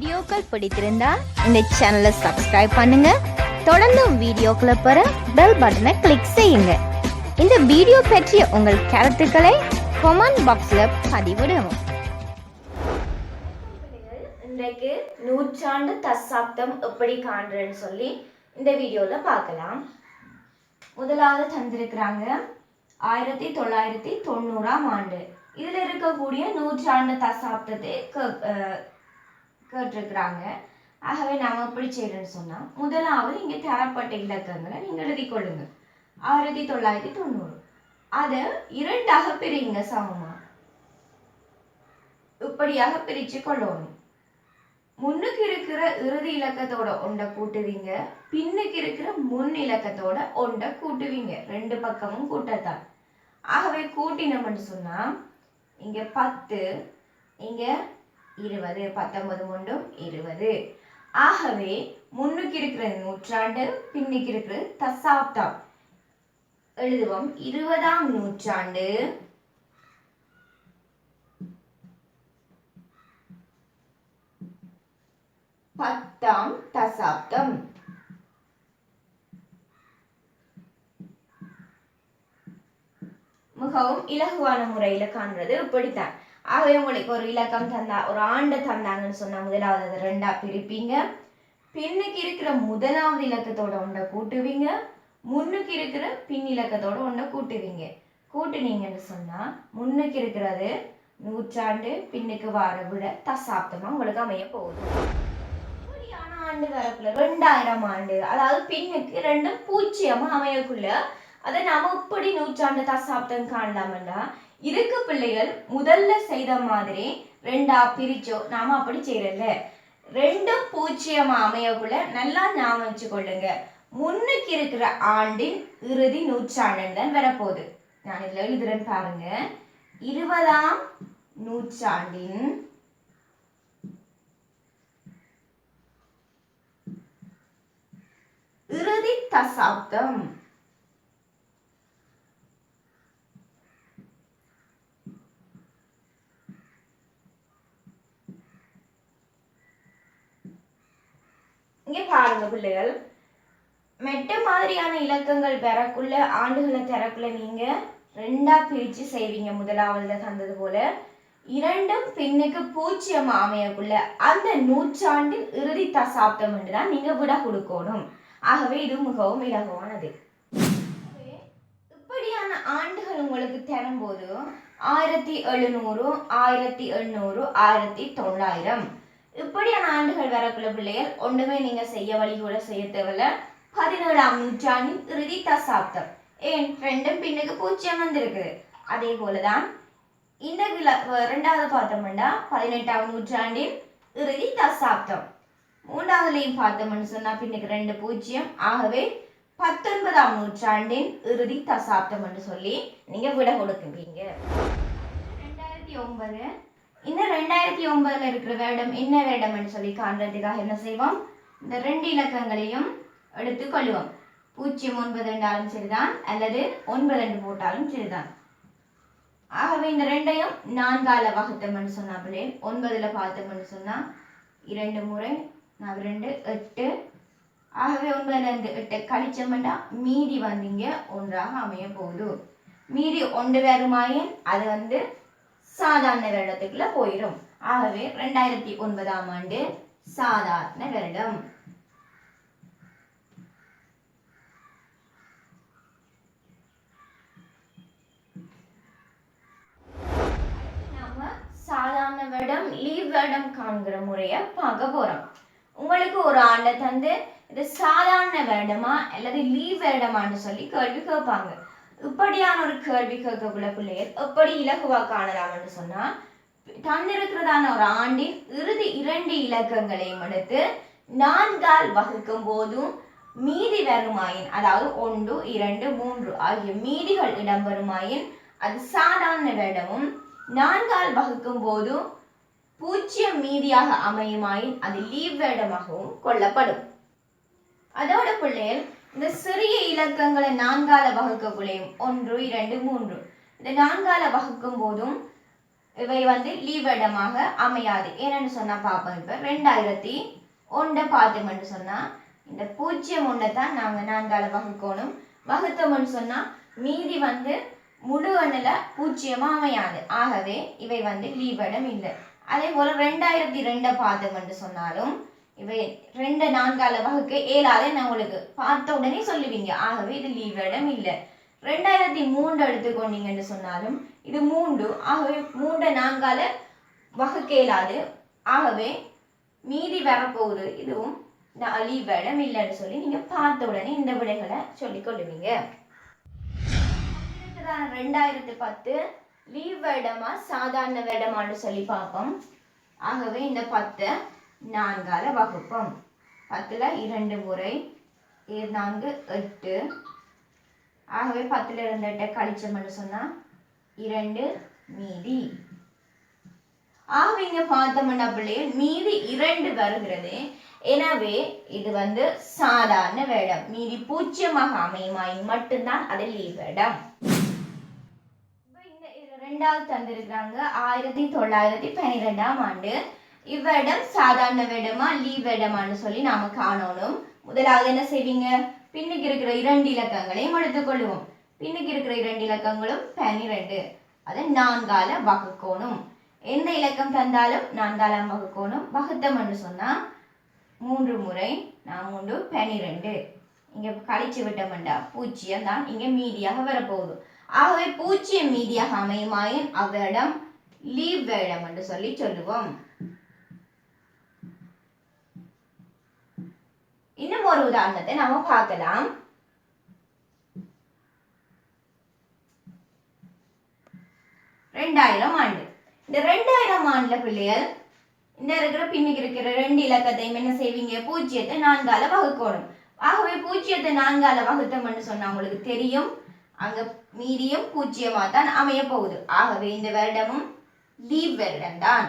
வீடியோக்கள் பிடித்திருந்தா இந்த சேனலை சப்ஸ்கிரைப் பண்ணுங்க. தொடர்ந்து வீடியோக்களை பெற பெல் பட்டனை கிளிக் செய்யுங்க. இந்த வீடியோ பற்றிய உங்கள் கருத்துக்களை கொமெண்ட் பாக்ஸ்ல பதிவிடவும். இன்றைக்கு நூற்றாண்டு தசாப்தம் எப்படி காண்றேன்னு சொல்லி இந்த வீடியோவில் பார்க்கலாம். முதலாவது தந்திருக்கிறாங்க. ஆயிரத்தி தொள்ளாயிரத்தி தொண்ணூறாம் ஆண்டு. இதில் இருக்கக்கூடிய நூற்றாண்டு தசாப்தத்தை கேட்டிருக்கிறாங்க. ஆகவே நாம் எப்படி செய்யறோம்னு சொன்னால் முதலாவது இங்கே தரப்பட்ட இலக்கங்களை நீங்கள் எழுதி கொள்ளுங்க. ஆயிரத்தி தொள்ளாயிரத்தி தொண்ணூறு. அதை இரண்டாக பிரிங்க சமமா? இப்படியாக பிரித்து கொள்ளணும். முன்னுக்கு இருக்கிற இறுதி இலக்கத்தோட ஒன்றை கூட்டுவீங்க பின்னுக்கு இருக்கிற முன் இலக்கத்தோட ஒன்றை கூட்டுவீங்க. ரெண்டு பக்கமும் கூட்டத்தான். ஆகவே கூட்டினோம்னு சொன்னா இங்க பத்து இங்க இருபது பத்தொன்பது ஒன்றும் இருபது. ஆகவே முன்னுக்கு இருக்கிற நூற்றாண்டு பின்னுக்கு இருக்கிற தசாப்தம். எழுதுவோம். இருபதாம் நூற்றாண்டு. பத்தாம் தசாப்தம். மிகவும் இலகுவான முறையில காண்றது இப்படித்தான். ஆகவே உங்களுக்கு ஒரு இலக்கம் தந்தா ஒரு ஆண்டை தந்தாங்கன்னு சொன்னா முதலாவது அதை ரெண்டா பிரிப்பீங்க. பின்னுக்கு இருக்கிற முதலாவது இலக்கத்தோட ஒன்றை கூட்டுவீங்க. முன்னுக்கு இருக்கிற பின் இலக்கத்தோட ஒன்றை கூட்டுவீங்க. கூட்டுனீங்கன்னு சொன்னா முன்னுக்கு இருக்கிறது நூற்றாண்டு பின்னுக்கு வார விட தசாப்தமா உங்களுக்கு அமைய போகுது. இப்படியான ஆண்டு வரக்குள்ள ரெண்டாயிரம் ஆண்டு அதாவது பின்னுக்கு ரெண்டும் பூஜ்ஜியமா அமையக்குள்ள அதை நாம இப்படி நூற்றாண்டு தசாப்தம் காணலாம்டா இருக்கு பிள்ளைகள் முதல்ல செய்த மாதிரி ரெண்டா பிரிச்சோ. நாம அப்படி செய்யறல ரெண்டும் பூஜ்ஜியமா அமையக்குள்ள நல்லா ஞாபகம் வச்சுக்கொள்ளுங்க. முன்னுக்கு இருக்கிற ஆண்டின் இறுதி நூற்றாண்டுன்னு தான் வரப்போகுது. நான் இதுல எழுதுறேன் பாருங்க. இருபதாம் நூற்றாண்டின் இறுதி தசாப்தம் இங்க பாருங்க பிள்ளைகள். மெட்ட மாதிரியான இலக்கங்கள் பெறக்குள்ள ஆண்டுகளை தரக்குள்ள நீங்க ரெண்டா பிரிச்சு செய்வீங்க. முதலாவதுல தந்தது போல. இரண்டும் பின்னுக்கு பூஜ்ஜியம் அமையக்குள்ள அந்த நூற்றாண்டின் இறுதி தசாப்தம் என்று தான் நீங்க விட கொடுக்கணும். ஆகவே இது மிகவும் இலகுவானது. இப்படியான ஆண்டுகள் உங்களுக்கு தரும்போது ஆயிரத்தி எழுநூறு ஆயிரத்தி எண்ணூறு ஆயிரத்தி தொள்ளாயிரம். இப்படியான ஆண்டுகள் வரக்குள்ள பிள்ளைகள் ஒன்றுமே நீங்க செய்ய வழி கூட செய்ய தேவையில்ல. பதினேழாம் நூற்றாண்டின் இறுதி தசாப்தம். ஏன்? ரெண்டும் பின்னுக்கு பூஜ்ஜியம் வந்திருக்குது அதே போலதான் இந்த விழா ரெண்டாவது பார்த்தோம்னா பதினெட்டாம் நூற்றாண்டின் இறுதி தசாப்தம். மூன்றாவதுலையும் பார்த்தோம்னு சொன்னா பின்னுக்கு ரெண்டு பூஜ்ஜியம். ஆகவே பத்தொன்பதாம் நூற்றாண்டின் இறுதி தசாப்தம் என்று சொல்லி நீங்க விட கொடுக்குறீங்க. ரெண்டாயிரத்தி ஒன்பது இந்த ரெண்டாயிரத்தி ஒன்பதுல இருக்கிற வருடம் என்ன வருடம்னு சொல்லி காண்றதுக்காக என்ன செய்வோம்? இந்த ரெண்டு இலக்கங்களையும் எடுத்து கொள்வோம். பூஜ்ஜியம் ஒன்பது என்றாலும் சரிதான் அல்லது ஒன்பது என்று போட்டாலும் சரிதான். ஆகவே இந்த ரெண்டையும் நான்கால வகுத்தோம்னு சொன்னா பிள்ளை ஒன்பதுல பார்த்தோம்னு சொன்னா இரண்டு முறை நான் ரெண்டு எட்டு. ஆகவே ஒன்பதுல இருந்து எட்டு கழிச்சோம்னா மீதி வந்தீங்க ஒன்றாக அமைய போகுது. மீதி ஒன்று வருமாயின் அது வந்து சாதாரண வருடத்துக்குள்ள போயிடும் ஆகவே ரெண்டாயிரத்தி ஒன்பதாம் ஆண்டு சாதாரண வருடம். சாதாரண வருடம் லீவ் வருடம் காண்கிற முறைய பார்க்க போறோம். உங்களுக்கு ஒரு ஆண்டை தந்து இது சாதாரண வருடமா அல்லது லீவ் வருடமான்னு சொல்லி கேள்வி கேட்பாங்க. இப்படியான ஒரு கேள்வி கேட்கக்குள்ள பிள்ளைகள் எப்படி இலகுவா காணலாம்னு சொன்னா தந்திருக்கிறதான ஒரு ஆண்டின் இறுதி இரண்டு இலக்கங்களையும் எடுத்து நான்கால் வகுக்கும் போதும் மீதி வருமாயின் அதாவது ஒன்று இரண்டு மூன்று ஆகிய மீதிகள் இடம்பெறுமாயின் அது சாதாரண வேடமும் நான்கால் வகுக்கும் போதும் பூஜ்ஜியம் மீதியாக அமையுமாயின் அது லீவ் வேடமாகவும் கொள்ளப்படும். அதோட பிள்ளைகள் இந்த சிறிய இலக்கங்களை நான்கால வகுக்கக்குள்ளையும் ஒன்று இரண்டு மூன்று. இந்த நான்கால வகுக்கும் போதும் இவை வந்து லீவ் இடமாக அமையாது. ஏன்னு சொன்னா பார்ப்போம் இப்போ. ரெண்டாயிரத்தி ஒன்றை பார்த்தோம்னு சொன்னா இந்த பூஜ்ஜியம் ஒன்றை தான் நாங்கள் நான்கால வகுக்கணும். வகுத்தோம்னு சொன்னா மீதி வந்து முழு எண்ணில் பூஜ்ஜியமாக அமையாது. ஆகவே இவை வந்து லீவடம் இல்லை. அதே போல் ரெண்டாயிரத்தி ரெண்டை பார்த்தோம்னு சொன்னாலும் இவை ரெண்டு நான்கால வகுக்க ஏழாதே நான் உங்களுக்கு பார்த்த உடனே சொல்லுவீங்க. ஆகவே இது லீவ் இடம் இல்லை. ரெண்டாயிரத்தி மூன்று எடுத்துக்கொண்டீங்கன்னு சொன்னாலும் இது மூன்று. ஆகவே மூன்று நான்கால வகுக்க இயலாது ஆகவே மீதி வரப்போகுது. இதுவும் நான் லீவ் இடம் இல்லைன்னு சொல்லி நீங்கள் பார்த்த உடனே இந்த விடைகளை சொல்லிக் கொள்ளுவீங்க. ரெண்டாயிரத்தி பத்து. லீவ் வேடமா சாதாரண வேடமான்னு சொல்லி பார்ப்போம். ஆகவே இந்த பத்தை. நான்கால வகுப்போம். பத்துல இரண்டு முறை நான்கு எட்டு. ஆகவே பத்துல இருந்த எட்டை கழிச்சோம்னு சொன்னால் இரண்டு மீதி. ஆகவே இங்கே பார்த்தோம்னா மீதி இரண்டு வருகிறது. எனவே இது வந்து சாதாரண வேடம். மீதி பூஜ்ஜியமாக அமையுமாயின் மட்டும்தான் அது லீவ் வேடம். இந்த இது ரெண்டாவது தந்திருக்கிறாங்க. ஆயிரத்தி தொள்ளாயிரத்தி பன்னிரெண்டாம் ஆண்டு இவ்விடம் சாதாரண விடமா லீவ் வேடமான்னு சொல்லி நாம காணணும். முதலாவது என்ன செய்வீங்க? பின்னுக்கு இருக்கிற இரண்டு இலக்கங்களையும் எடுத்துக்கொள்வோம் பின்னுக்கு இருக்கிற இரண்டு இலக்கங்களும் பன்னிரெண்டு அது நான்கால வகுக்கோணும். எந்த இலக்கம் தந்தாலும் நான்காலாம் வகுக்கோணும். வகுத்தம்னு சொன்னா மூன்று முறை நான் மூன்று பனிரெண்டு. இங்கே கழிச்சு விட்டோம்டா. பூஜ்ஜியம் தான் இங்கே மீதியாக வரப்போகுது. ஆகவே பூஜ்ஜியம் மீதியாக அமையுமாயின் அவ்விடம் லீவ் வேடம் என்று சொல்லி சொல்லுவோம். இன்னும் ஒரு உதாரணத்தை நாம பார்க்கலாம். ரெண்டாயிரம் ஆண்டு. இந்த ரெண்டாயிரம் ஆண்டுல பிள்ளைகள் இந்த இருக்கிற பின்னுக்கு இருக்கிற ரெண்டு இலக்கத்தையும் என்ன செய்வீங்க? பூஜ்ஜியத்தை நான்கால வகுக்கணும். ஆகவே பூஜ்ஜியத்தை நான்கால வகுத்தோம்னு சொன்னா உங்களுக்கு தெரியும். அங்க மீதியும் பூஜ்ஜியமா தான் அமைய போகுது. ஆகவே இந்த வருடமும் லீவ் வருடம் தான்